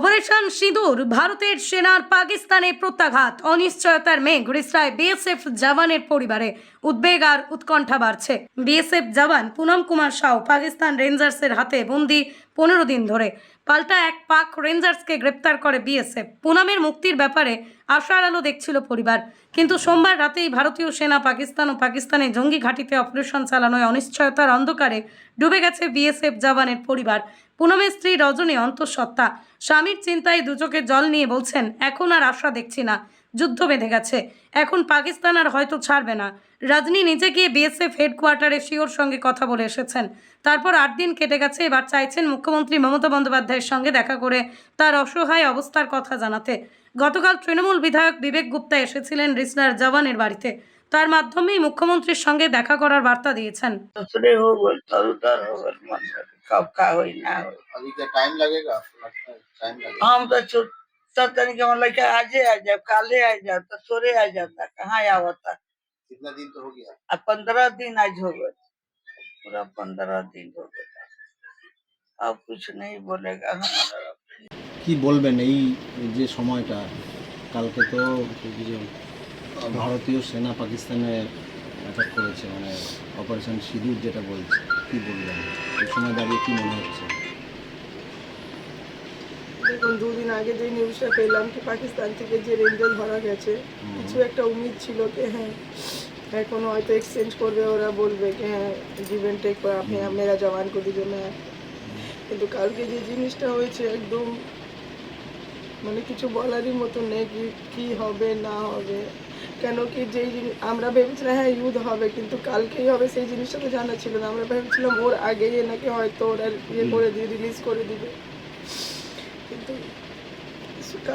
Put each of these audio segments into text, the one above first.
Operation সিঁদুর, ভারতের সেনার পাকিস্তানে প্রত্যাঘাত, অনিশ্চয়তার মেঘ, রিসরায় বিএসএফ জওয়ানের পরিবারে উদ্বেগ আর উৎকণ্ঠা বাড়ছে। বিএসএফ জওয়ান পুনম কুমার সাউ পাকিস্তান রেঞ্জার্সের হাতে বন্দি পনেরো দিন ধরে। পাল্টা এক পাক রেঞ্জার্সকে গ্রেপ্তার করে বিএসএফ। পুনমের মুক্তির ব্যাপারে আশার আলো দেখছিল পরিবার। কিন্তু সোমবার রাতেই ভারতীয় সেনা পাকিস্তান ও পাকিস্তানে জঙ্গি ঘাঁটিতে অপারেশন চালানোয় অনিশ্চয়তার অন্ধকারে ডুবে গেছে বিএসএফ জওয়ানের পরিবার। পুনমের স্ত্রী রজনী অন্তঃসত্ত্বা। স্বামীর চিন্তায় দুচোখে জল নিয়ে বলছেন, এখন আর আশা দেখছি না। যুদ্ধ বেঁধে গেছে। এখন পাকিস্তান আর হয়তো ছাড়বে না। রজনী নিজে গিয়ে বিএসএফ হেডকোয়ার্টারে শিওর সঙ্গে কথা বলে এসেছেন। তারপর আট দিন কেটে গেছে, এবার চাইছেন মুখ্যমন্ত্রী মমতা বন্দ্যোপাধ্যায়ের সঙ্গে দেখা করে তার অসহায় অবস্থার কথা জানাতে। গতকাল তৃণমূল বিধায়ক বিবেক গুপ্তা এসেছিলেন রিসনার জওয়ানের বাড়িতে। তার মাধ্যমেই মুখ্যমন্ত্রীর সঙ্গে দেখা করার বার্তা দিয়েছেন। दूसरे हो गल तर उधर हो गल मन कब का होई ना होई अभी क्या टाइम लगेगा आपको लगता है टाइम लगेगा हम तो छुट्टा तनी के मतलब कि आजे आ जाए काले आ जाता सोरे आ जाता कहाँ आवता कितना दिन तो हो गया अब पंद्रह दिन आज हो गए पूरा पंद्रह दिन हो गए अब कुछ नहीं बोलेगा हमारा কি বলবেন এই যে সময়টা কালকে তো ভারতীয় সেনা পাকিস্তানে অ্যাটাক করেছে মানে অপারেশন সিঁদুর যেটা বলছে কি বলবেন এই সময় দাঁড়িয়ে কী মনে হচ্ছে? দেখুন দুদিন আগে যে নিউজটা পেলাম কি পাকিস্তান থেকে যে রেঞ্জার ধরা গেছে কিছু একটা উমিদ ছিল কি হ্যাঁ, হ্যাঁ এখনও হয়তো এক্সচেঞ্জ করবে ওরা বলবে কি হ্যাঁ গিভ অ্যান্ড টেক আপনি আপনারা জওয়ান কো দিজো না কিন্তু কালকে যে জিনিসটা হয়েছে একদম মানে কিছু বলারই মতো নেই কি হবে না হবে। কেন কি যেই জিনিস আমরা ভেবেছিলাম হ্যাঁ ইউথ হবে কিন্তু কালকেই হবে সেই জিনিসটা তো জানা ছিল না। আমরা ভেবেছিলাম ওর আগেই নাকি হয়তো ওরা ইয়ে করে দিয়ে রিলিজ করে দিবে। কিন্তু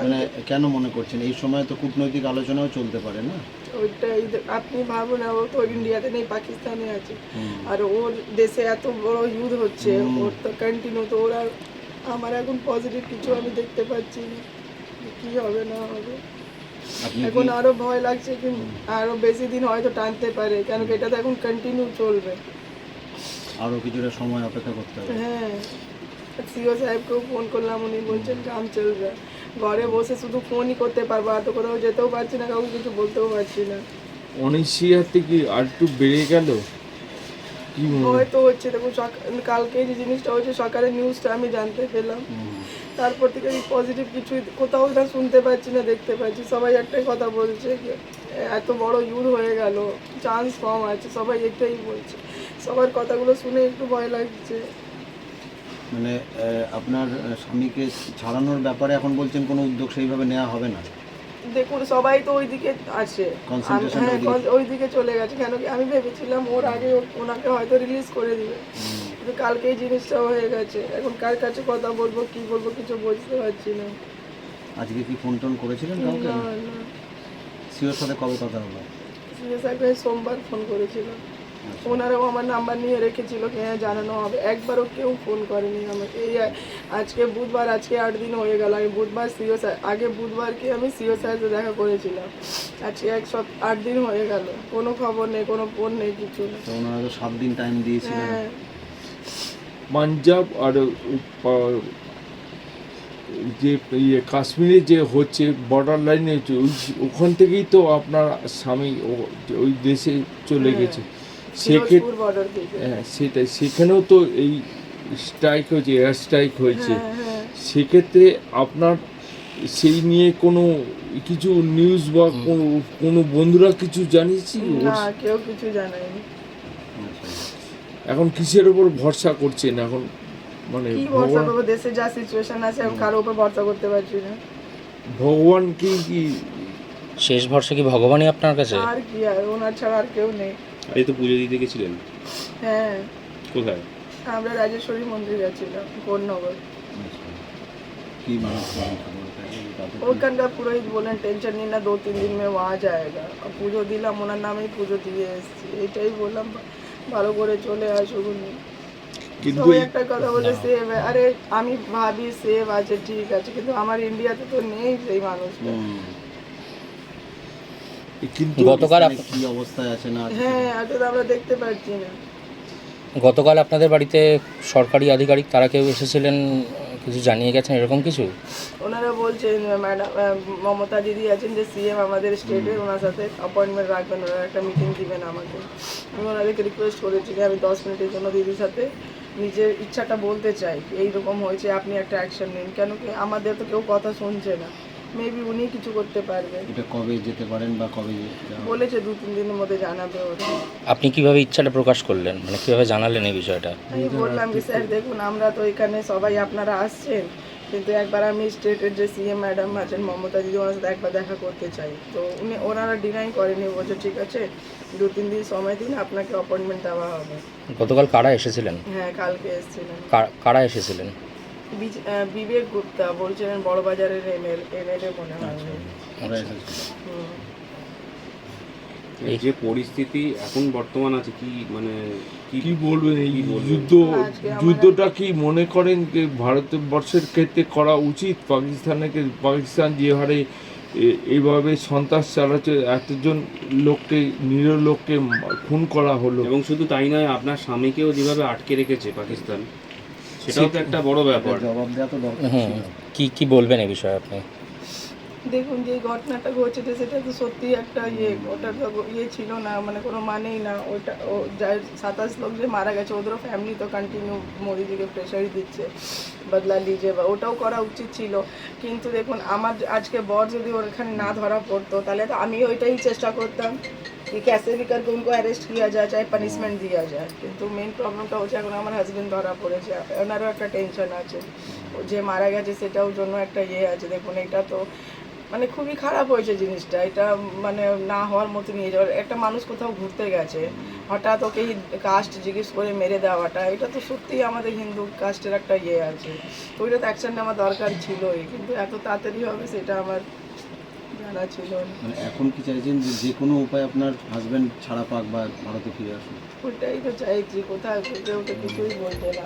মানে কেন মনে করছেন? এই সময় তো কূটনৈতিক আলোচনাও চলতে পারে না? ওইটাই আপনি ভাবুন ও তো ইন্ডিয়াতে নেই পাকিস্তানে আছে। আর ওর দেশে এত বড় ইউথ হচ্ছে ওর তো কন্টিনিউ তো ওরা আমার এখন পজিটিভ কিছু আমি দেখতে পাচ্ছি না কি হবে না হবে। এখন আরও ভয় লাগছে কি আরও বেশি দিন হয়তো টানতে পারে কেন কি এটা তো এখন কন্টিনিউ চলবে। আরও কিছুটা সময় অপেক্ষা করতে হবে। হ্যাঁ সিও সাহেবকেও ফোন করলাম উনি বলছেন কাম চলবে। ঘরে বসে শুধু ফোনই করতে পারব আর তো কোথাও যেতেও পারছি না কাউকে কিছু বলতেও পারছি না। অনিশ্চয়তা থেকে আর একটু বেড়ে গেল? হয়তো হচ্ছে দেখুন সক- কালকে যে জিনিসটা হচ্ছে সকালে নিউজটা আমি জানতে পেলাম। তারপর থেকে আমি পজিটিভ কিছু কোথাও না শুনতে পাচ্ছি না দেখতে পাচ্ছি। সবাই একটাই কথা বলছে যে এত বড় ইউর হয়ে গেল চান্স কম আছে সবাই এটাই বলছে। সবার কথাগুলো শুনে একটু ভয় লাগছে। মানে আপনার স্বামীকে ছাড়ানোর ব্যাপারে এখন বলছেন কোনো উদ্যোগ সেইভাবে নেওয়া হবে না? দেখুন সবাই তো ওইদিকে আছে। Concentration আমি- হ্যাঁ ওইদিকে। con- চলে গেছে। কেন কি আমি ভেবেছিলাম ওর আগে ওনাকে হয়তো রিলিজ করে দিবে। কিন্তু কালকে এই জিনিসটা হয়ে গেছে। এখন কার কাছে কথা বলব কি বলব কিছু বুঝতে পারছি না। আজকে কি ফোন টোন করেছিলেন কাউকে? না না। সিওর সাথে কবে কথা হলো? সিএস সাহেবকে সোমবার ফোন করেছিলাম আচ্ছা। ওনারাও আমার নাম্বার নিয়ে রেখেছিল কি হ্যাঁ জানানো হবে। একবারও কেউ ফোন করেনি আমাকে এই আজকে বুধবার আজকে আট দিন হয়ে গেল। আমি বুধবার সিও আগে বুধবারকে আমি সিও সাহেবকে দেখা করেছিলাম। আজকে এক সপ আট দিন হয়ে গেল। কোনো খবর নেই কোনো ফোন নেই কিছু নেই। তো ওনারা তো সাত দিন টাইম দিয়েছিলেন। হ্যাঁ। পাঞ্জাব আর যে ইয়ে কাশ্মীরে যে হচ্ছে বর্ডার লাইনে ওই ওখান থেকেই তো আপনার স্বামী ও- ওই দেশে চলে হ্যাঁ। গেছে। সেক্ষেত্রে হ্যাঁ সেটাই। সেখানেও তো এই স্ট্রাইক হয়েছে এয়ার স্ট্রাইক হয়েছে। হ্যাঁ হ্যাঁ। সেক্ষেত্রে আপনার সেই নিয়ে কোনো কিছু নিউজ বা কোনো কোনো বন্ধুরা কিছু জানিয়েছি? না কেউ কিছু জানায়নি। এখন কিসের উপর ভরসা করছেন এখন মানে কি ভরসা করব? দেশে যা সিচুয়েশন আছে আমি কারোর উপর ভরসা করতে পারছি না। ভগবান কি কি? শেষ ভরসা কি ভগবানই আপনার কাছে? আর কি আর ওনার ছাড়া আর কেউ নেই। আজ তো পুজো দিতে গেছিলেন? হ্যাঁ। কোথায়? আমরা রাজেশ্বরী মন্দির গেছিলাম কোটনগর। কি মানুষ করেন ঠাকুরের কাছে? তাতে কি- ওখানকার পুরোহিত বলেন টেনশন নিন না দু তিন দিন মে ওয়া যায়গা পুজো দিলাম ওনার নামেই পুজো দিয়ে এসেছি এটাই বললাম। ভালো করে চলে আসুক উনি। কিন্তু একটা কথা বলে সেভ আরে আমি ভাবি সেভ আছে ঠিক আছে কিন্তু আমার ইন্ডিয়াতে তো নেই সেই মানুষ কিন্তু গতকাল পাকিস্তানে কি অবস্থায় আছে না হ্যাঁ এটা আমরা দেখতে পাচ্ছি না। গতকাল আপনাদের বাড়িতে সরকারি আধিকারিক তারা কেউ এসেছিলেন কিছু জানিয়ে গেছেন এরকম কিছু? ওনারা বলছেন ম্যাডাম মমতা দিদি আছেন যে সিএম আমাদের স্টেটে ওনার সাথে অ্যাপয়েন্টমেন্ট রাখবেন ওনারা একটা মিটিং দিবেন আমাকে। আমি ওনাদেরকে রিকোয়েস্ট করেছি যে আমি দশ মিনিটের জন্য দিদির সাথে নিজের ইচ্ছাটা বলতে চাই এইরকম হয়েছে আপনি একটা অ্যাকশন নিন। কেন কি আমাদের তো কেউ কথা শুনছে না। মেবি উনি কিছু করতে পারবেন এটা কবে যেতে পারেন বা কবে বলেছে দু তিন দিনের মধ্যে জানাবে ওরা। আপনি কীভাবে ইচ্ছাটা প্রকাশ করলেন? মানে কীভাবে জানালেন এই বিষয়টা? আমি বললাম কি স্যার দেখুন আমরা তো এখানে সবাই আপনারা আসছেন। কিন্তু একবার আমি স্টেটের যে সিএম ম্যাডাম আছেন মমতা দিদি ওনার সাথে একবার দেখা করতে চাই। তো উনি ওনারা ডিনাই করেনি বলছে ঠিক আছে দু তিন দিন সময় দিন আপনাকে অ্যাপয়েন্টমেন্ট দেওয়া হবে। গতকাল কারা এসেছিলেন? হ্যাঁ কালকে এসেছিলেন। কারা- কারা এসেছিলেন? বিবেক গুপ্তা বলছিলেন বড়বাজারের এমএল এমএলএ মনে হয়। এই- যে পরিস্থিতি এখন বর্তমান আছে কি মানে কি কি বলবেন এই যুদ্ধ যুদ্ধটা কি মনে করেন যে ভারতবর্ষের ক্ষেত্রে করা উচিত? পাকিস্তানকে পাকিস্তান যে হারে এইভাবে সন্ত্রাস চালাচ্ছে এতজন লোককে নিরীহ লোককে খুন করা হলো। এবং শুধু তাই নয় আপনার স্বামীকেও যেভাবে আটকে রেখেছে পাকিস্তান সেটাও তো একটা বড় ব্যাপার। জবাব দেওয়া তো দরকার। কি কি বলবেন এই বিষয়ে আপনি? দেখুন যে ঘটনাটা ঘটেছে সেটা তো সত্যি একটা ইয়ে ওটা তো ইয়ে ছিল না মানে কোনো মানেই না ওটা ও যার সাতাশ লোক যে মারা গেছে ওদেরও ফ্যামিলি তো কন্টিনিউ মোদিজিকে প্রেশারই দিচ্ছে বদলা লিজে বা ওটাও করা উচিত ছিল কিন্তু দেখুন আমার আজকে বর যদি ওর এখানে না ধরা পড়তো তাহলে তো আমি ওইটাই চেষ্টা করতাম कि कैसे भी करके उनको अरेस्ट किया जाए चाहे पनिशमेंट दिया जाए কিন্তু মেন প্রবলেমটা হচ্ছে এখন আমার হাজবেন্ড ধরা পড়েছে ওনারও একটা টেনশন আছে ও যে মারা গেছে সেটাও জন্য একটা ইয়ে আছে দেখুন এটা তো মানে খুবই খারাপ হয়েছে জিনিসটা। এটা মানে না হওয়ার মতো নিয়ে যাওয়ার একটা মানুষ কোথাও ঘুরতে গেছে হঠাৎ ওকে কাস্ট জিজ্ঞেস করে মেরে দেওয়াটা এটা তো সত্যিই আমাদের হিন্দু কাস্টের একটা ইয়ে আছে। তো ওইটা তো অ্যাকশন নেওয়া দরকার ছিলই কিন্তু এত তাড়াতাড়ি হবে সেটা আমার জানা ছিল মানে এখন কি চাইছেন যে যে কোনো উপায় আপনার হাজবেন্ড ছাড়া পাক বা ভারতে ফিরে আসুন ওইটাই তো চাইছি কোথায় তো কিছুই বলতে না।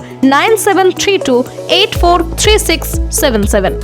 nine seven three two eight four three six seven seven